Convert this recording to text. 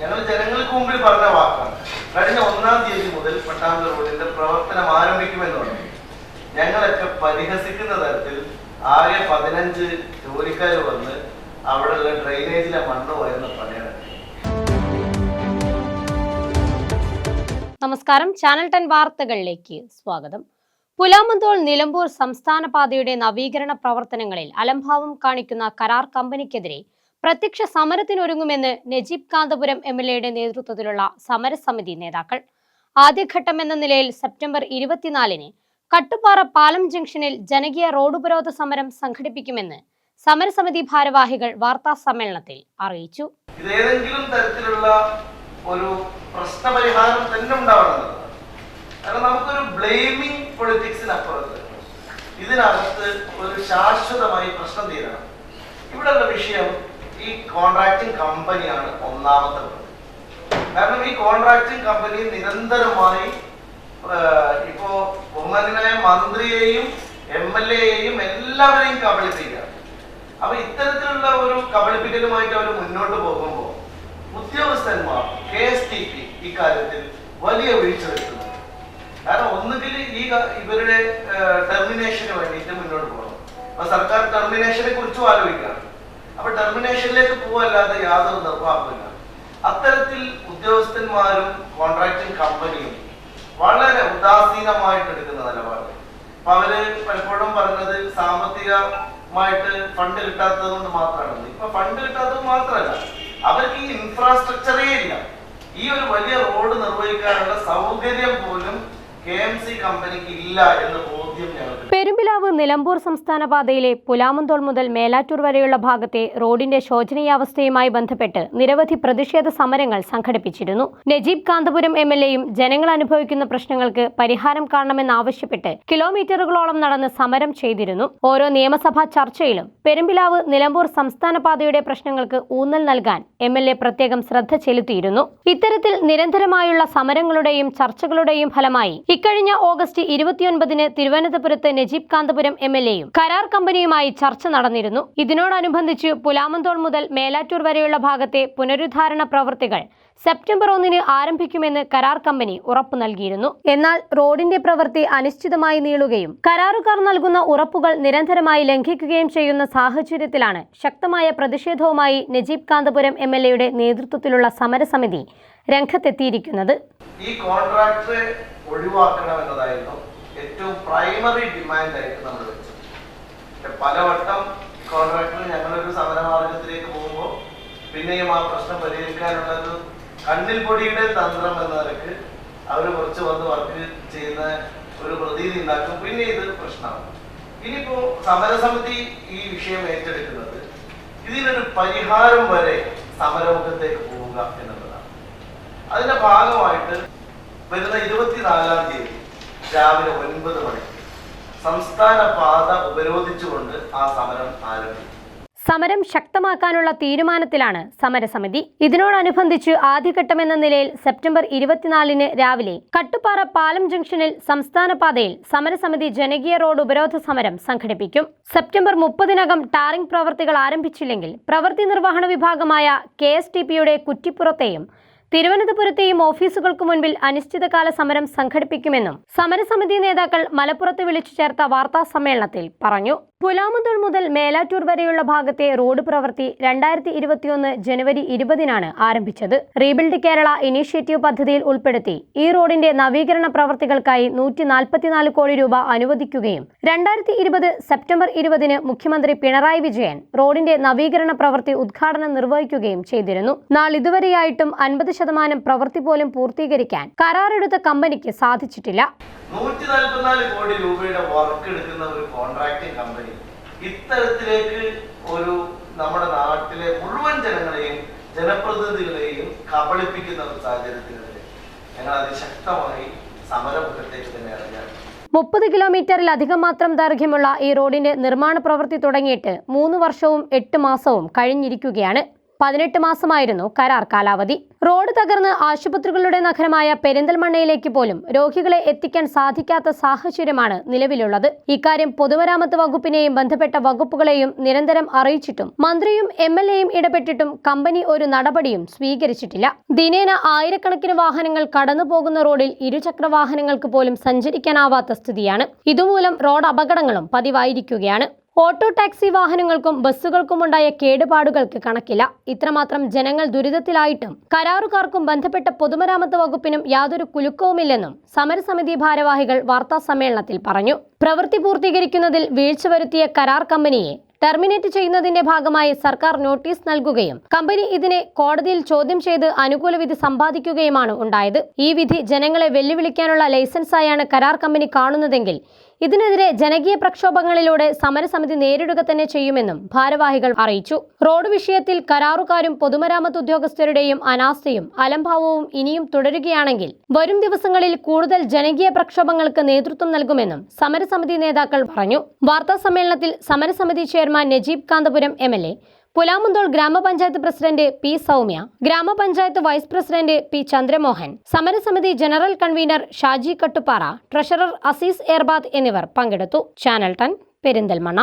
ഞങ്ങൾ ജനങ്ങൾക്ക് മുമ്പിൽ പറഞ്ഞ വാക്കാണ്. കഴിഞ്ഞ ഒന്നാം തീയതി മുതൽ പട്ടാമ്പി റോഡിന്റെ പ്രവർത്തനം ആരംഭിക്കുമെന്ന് പറഞ്ഞു ഞങ്ങളൊക്കെ പരിഹസിക്കുന്ന തരത്തിൽ ആകെ പതിനഞ്ച് ജോലിക്കാർ വന്ന് അവിടെയുള്ള ഡ്രെയിനേജിലെ മണ്ണ് വരുന്ന പണിയാണ്. നമസ്കാരം. ചാനൽ ടെൻ വാർത്തകളിലേക്ക് സ്വാഗതം. പുലാമന്തോൾ നിലമ്പൂർ സംസ്ഥാന പാതയുടെ നവീകരണ പ്രവർത്തനങ്ങളിൽ അലംഭാവം കാണിക്കുന്ന കരാർ കമ്പനിക്കെതിരെ പ്രത്യക്ഷ സമരത്തിനൊരുങ്ങുമെന്ന് നജീബ് കാന്തപുരം എം എൽ എയുടെ നേതൃത്വത്തിലുള്ള സമരസമിതി നേതാക്കൾ. ആദ്യഘട്ടം എന്ന നിലയിൽ സെപ്റ്റംബർ ഇരുപത്തിനാലിന് കട്ടുപാറ പാലം ജംഗ്ഷനിൽ ജനകീയ റോഡ് ഉപരോധ സമരം സംഘടിപ്പിക്കുമെന്ന് സമരസമിതി ഭാരവാഹികൾ വാർത്താ സമ്മേളനത്തിൽ അറിയിച്ചു. ഇത് തരത്തിലുള്ള ഒരു പ്രശ്നപരിഹാരം തന്നെ ഉണ്ടാവണം. കാരണം നമുക്കൊരു ബ്ലെയിമിംഗ് പൊളിറ്റിക്സിനപ്പുറത്ത് ഇതിനകത്ത് ഒരു ശാശ്വതമായി പ്രശ്നം തീരണം. ഇവിടെയുള്ള വിഷയം ഈ കോൺട്രാക്ടിങ് കമ്പനിയാണ് ഒന്നാമത്തെ കാരണം ഈ കോൺട്രാക്ടിങ് കമ്പനി നിരന്തരമായി ഇപ്പോ ബഹുമാനായ മന്ത്രിയെയും എം എൽ എയെയും എല്ലാവരെയും കബളിപ്പിക്കുക. അപ്പൊ ഇത്തരത്തിലുള്ള ഒരു കബളിപ്പിക്കലുമായിട്ട് അവർ മുന്നോട്ട് പോകുമ്പോൾ ഉദ്യോഗസ്ഥന്മാർ കെ എസ് ടി പി ഇക്കാര്യത്തിൽ വലിയ വീഴ്ച വരുത്തുന്നു കാരണം ഒന്നുകിൽ ഈ ഇവരുടെ ടെർമിനേഷന് വേണ്ടിയിട്ട് മുന്നോട്ട് പോകണം. അപ്പൊ സർക്കാർ ടെർമിനേഷനെ കുറിച്ചും ആലോചിക്കണം അപ്പൊ ടെർമിനേഷനിലേക്ക് പോവല്ലാതെ യാതൊരു നിർവാഹമില്ല അത്തരത്തിൽ ഉദ്യോഗസ്ഥന്മാരും കോൺട്രാക്ടിങ് കമ്പനിയും വളരെ ഉദാസീനമായിട്ട് എടുക്കുന്ന നിലപാട്. അപ്പൊ അവർ പലപ്പോഴും പറഞ്ഞത് സാമ്പത്തികമായിട്ട് ഫണ്ട് കിട്ടാത്തത് കൊണ്ട് മാത്രമാണ്. ഇപ്പൊ ഫണ്ട് കിട്ടാത്തത് മാത്രമല്ല അവർക്ക് ഈ ഇൻഫ്രാസ്ട്രക്ചറേ ഇല്ല. ഈ ഒരു വലിയ റോഡ് നിർവഹിക്കാനുള്ള സൗകര്യം പോലും കെ എം സി കമ്പനിക്ക് ഇല്ല എന്ന് ബോധ്യം ഞങ്ങൾക്ക് പെരുമ്പിലാവ് നിലമ്പൂർ സംസ്ഥാന പാതയിലെ പുലാമന്തോൾ മുതൽ മേലാറ്റൂർ വരെയുള്ള ഭാഗത്തെ റോഡിന്റെ ശോചനീയാവസ്ഥയുമായി ബന്ധപ്പെട്ട് നിരവധി പ്രതിഷേധ സമരങ്ങൾ സംഘടിപ്പിച്ചിരുന്നു. നജീബ് കാന്തപുരം എം എൽ എയും ജനങ്ങൾ അനുഭവിക്കുന്ന പ്രശ്നങ്ങൾക്ക് പരിഹാരം കാണണമെന്നാവശ്യപ്പെട്ട് കിലോമീറ്ററുകളോളം നടന്ന് സമരം ചെയ്തിരുന്നു. ഓരോ നിയമസഭാ ചർച്ചയിലും പെരുമ്പിലാവ് നിലമ്പൂർ സംസ്ഥാന പാതയുടെ പ്രശ്നങ്ങൾക്ക് ഊന്നൽ നൽകാൻ എം എൽ എ പ്രത്യേകം ശ്രദ്ധ ചെലുത്തിയിരുന്നു. ഇത്തരത്തിൽ നിരന്തരമായുള്ള സമരങ്ങളുടെയും ചർച്ചകളുടെയും ഫലമായി ഇക്കഴിഞ്ഞ ഓഗസ്റ്റ് ഇരുപത്തിയൊൻപതിന് തിരുവനന്തപുരത്ത് നജീബ് കാന്തപുരം എം എൽ എയും കരാർ കമ്പനിയുമായി ചർച്ച നടന്നിരുന്നു. ഇതിനോടനുബന്ധിച്ച് പുലാമന്തോൾ മുതൽ മേലാറ്റൂർ വരെയുള്ള ഭാഗത്തെ പുനരുദ്ധാരണ പ്രവൃത്തികൾ സെപ്റ്റംബർ ഒന്നിന് ആരംഭിക്കുമെന്ന് കരാർ കമ്പനി ഉറപ്പു നൽകിയിരുന്നു. എന്നാൽ റോഡിന്റെ പ്രവൃത്തി അനിശ്ചിതമായി നീളുകയും കരാറുകാർ നൽകുന്ന ഉറപ്പുകൾ നിരന്തരമായി ലംഘിക്കുകയും ചെയ്യുന്ന സാഹചര്യത്തിലാണ് ശക്തമായ പ്രതിഷേധവുമായി നജീബ് കാന്തപുരം എം എൽ എയുടെ നേതൃത്വത്തിലുള്ള സമരസമിതി രംഗത്തെത്തിയിരിക്കുന്നത്. ഈ കോൺട്രാക്ട് ഒഴിവാക്കണം എന്നതായിരുന്നു ഏറ്റവും പ്രൈമറി ഡിമാൻഡ് ആയിട്ട് നമ്മൾ വെച്ചത് പലവട്ടം കോൺട്രാക്ടർ ഞങ്ങളൊരു സമരമാർഗത്തിലേക്ക് പോകുമ്പോൾ പിന്നെയും ആ പ്രശ്നം പരിഹരിക്കാനുള്ള ഒരു കണ്ണിൽ പൊടിയുടെ തന്ത്രം എന്ന നിലയ്ക്ക് അവർ കുറച്ച് വന്ന് വർക്ക് ചെയ്യുന്ന ഒരു പ്രതീതി ഉണ്ടാക്കും. പിന്നെ ഇത് പ്രശ്നമാണ്. ഇനിയിപ്പോ സമരസമിതി ഈ വിഷയം ഏറ്റെടുക്കുന്നത് ഇതിനൊരു പരിഹാരം വരെ സമരമുഖത്തേക്ക് പോവുക എന്നുള്ളതാണ്. അതിന്റെ ഭാഗമായിട്ട് വരുന്ന ഇരുപത്തിനാലാം തീയതി രാവിലെ ഒൻപത് മണിക്ക്. സംസ്ഥാന പാത ഉപരോധിച്ചുകൊണ്ട് ആ സമരം ആരംഭിച്ചു. സമരം ശക്തമാക്കാനുള്ള തീരുമാനത്തിലാണ് സമരസമിതി. ഇതിനോടനുബന്ധിച്ച് ആദ്യഘട്ടമെന്ന നിലയിൽ സെപ്റ്റംബർ ഇരുപത്തിനാലിന് രാവിലെ കട്ടുപ്പാറ പാലം ജംഗ്ഷനിൽ സംസ്ഥാന പാതയിൽ സമരസമിതി ജനകീയ റോഡ് ഉപരോധ സമരം സംഘടിപ്പിക്കും. സെപ്റ്റംബർ മുപ്പതിനകം ടാറിംഗ് പ്രവൃത്തികൾ ആരംഭിച്ചില്ലെങ്കിൽ പ്രവൃത്തി നിർവഹണ വിഭാഗമായ കെ എസ് ടി പിയുടെ കുറ്റിപ്പുറത്തെയും തിരുവനന്തപുരത്തെയും ഓഫീസുകൾക്ക് മുൻപിൽ അനിശ്ചിതകാല സമരം സംഘടിപ്പിക്കുമെന്നും സമരസമിതി നേതാക്കൾ മലപ്പുറത്ത് വിളിച്ചു ചേർത്ത വാർത്താ സമ്മേളനത്തിൽ പറഞ്ഞു. പുലാമുതുൾ മുതൽ മേലാറ്റൂർ വരെയുള്ള ഭാഗത്തെ റോഡ് പ്രവൃത്തി രണ്ടായിരത്തി ഇരുപത്തിയൊന്ന് ജനുവരി ഇരുപതിനാണ് ആരംഭിച്ചത്. റീബിൽഡ് കേരള ഇനീഷ്യേറ്റീവ് പദ്ധതിയിൽ ഉൾപ്പെടുത്തി ഈ റോഡിന്റെ നവീകരണ പ്രവൃത്തികൾക്കായി നൂറ്റി നാൽപ്പത്തിനാല് കോടി രൂപ അനുവദിക്കുകയും രണ്ടായിരത്തി ഇരുപത് സെപ്റ്റംബർ ഇരുപതിന് മുഖ്യമന്ത്രി പിണറായി വിജയൻ റോഡിന്റെ നവീകരണ പ്രവൃത്തി ഉദ്ഘാടനം നിർവഹിക്കുകയും ചെയ്തിരുന്നു. നാളിതുവരെയായിട്ടും അൻപത് ശതമാനം പ്രവൃത്തി പോലും പൂർത്തീകരിക്കാൻ കരാറെടുത്ത കമ്പനിക്ക് സാധിച്ചിട്ടില്ല. നൂറ്റി നാൽപ്പത്തിനാല് കോടി രൂപയുടെ വർക്ക് എടുക്കുന്ന ഒരു കോൺട്രാക്ടിംഗ് കമ്പനി ഇത്തരത്തിലേക്ക് ഒരു നമ്മുടെ നാട്ടിലെ മുഴുവൻ ജനങ്ങളെയും ജനപ്രതിനിധികളെയും കബളിപ്പിക്കുന്ന ഒരു സാഹചര്യത്തിനെതിരെ ഞങ്ങൾ അതിശക്തമായി സമരമുഖത്തേക്ക് തന്നെ ഇറങ്ങാൻ മുപ്പത് കിലോമീറ്ററിലധികം മാത്രം ദൈർഘ്യമുള്ള ഈ റോഡിന്റെ നിർമ്മാണ പ്രവൃത്തി തുടങ്ങിയിട്ട് മൂന്ന് വർഷവും എട്ട് മാസവും കഴിഞ്ഞിരിക്കുകയാണ്. പതിനെട്ട് മാസമായിരുന്നു കരാർ കാലാവധി. റോഡ് തകർന്ന് ആശുപത്രികളുടെ നഗരമായ പെരിന്തൽമണ്ണയിലേക്ക് പോലും രോഗികളെ എത്തിക്കാൻ സാധിക്കാത്ത സാഹചര്യമാണ് നിലവിലുള്ളത്. ഇക്കാര്യം പൊതുമരാമത്ത് വകുപ്പിനെയും ബന്ധപ്പെട്ട വകുപ്പുകളെയും നിരന്തരം അറിയിച്ചിട്ടും മന്ത്രിയും എം എൽ എയും ഇടപെട്ടിട്ടും കമ്പനി ഒരു നടപടിയും സ്വീകരിച്ചിട്ടില്ല. ദിനേന ആയിരക്കണക്കിന് വാഹനങ്ങൾ കടന്നു പോകുന്ന റോഡിൽ ഇരുചക്ര വാഹനങ്ങൾക്ക് പോലും സഞ്ചരിക്കാനാവാത്ത സ്ഥിതിയാണ്. ഇതുമൂലം റോഡ് അപകടങ്ങളും പതിവായിരിക്കുകയാണ്. ഓട്ടോ ടാക്സി വാഹനങ്ങൾക്കും ബസ്സുകൾക്കുമുണ്ടായ കേടുപാടുകൾക്ക് കണക്കില്ല. ഇത്രമാത്രം ജനങ്ങൾ ദുരിതത്തിലായിട്ടും കരാറുകാർക്കും ബന്ധപ്പെട്ട പൊതുമരാമത്ത് വകുപ്പിനും യാതൊരു കുലുക്കവുമില്ലെന്നും സമരസമിതി ഭാരവാഹികൾ വാർത്താ സമ്മേളനത്തിൽ പറഞ്ഞു. പ്രവൃത്തി പൂർത്തീകരിക്കുന്നതിൽ വീഴ്ച വരുത്തിയ കരാർ കമ്പനിയെ ടെർമിനേറ്റ് ചെയ്യുന്നതിന്റെ ഭാഗമായി സർക്കാർ നോട്ടീസ് നൽകുകയും കമ്പനി ഇതിനെ കോടതിയിൽ ചോദ്യം ചെയ്ത് അനുകൂല വിധി സമ്പാദിക്കുകയുമാണ് ഉണ്ടായത്. ഈ വിധി ജനങ്ങളെ വെല്ലുവിളിക്കാനുള്ള ലൈസൻസായാണ് കരാർ കമ്പനി കാണുന്നതെങ്കിൽ ഇതിനെതിരെ ജനകീയ പ്രക്ഷോഭങ്ങളിലൂടെ സമരസമിതി നേരിടുക തന്നെ ചെയ്യുമെന്നും ഭാരവാഹികൾ അറിയിച്ചു. റോഡ് വിഷയത്തിൽ കരാറുകാരും പൊതുമരാമത്ത് ഉദ്യോഗസ്ഥരുടെയും അനാസ്ഥയും അലംഭാവവും ഇനിയും തുടരുകയാണെങ്കിൽ വരും ദിവസങ്ങളിൽ കൂടുതൽ ജനകീയ പ്രക്ഷോഭങ്ങൾക്ക് നേതൃത്വം നൽകുമെന്നും സമരസമിതി നേതാക്കൾ പറഞ്ഞു. വാർത്താ സമ്മേളനത്തിൽ സമരസമിതി ചെയർമാൻ നജീബ് കാന്തപുരം എം പുലാമന്തോൾ ഗ്രാമപഞ്ചായത്ത് പ്രസിഡന്റ് പി സൗമ്യ ഗ്രാമപഞ്ചായത്ത് വൈസ് പ്രസിഡന്റ് പി ചന്ദ്രമോഹൻ സമരസമിതി general convener Shaji Kattuppara treasurer Azeez ഏർബാദ് എന്നിവർ പങ്കെടുത്തു. ചാനൽ ടൺ പെരിന്തൽമണ്ണ.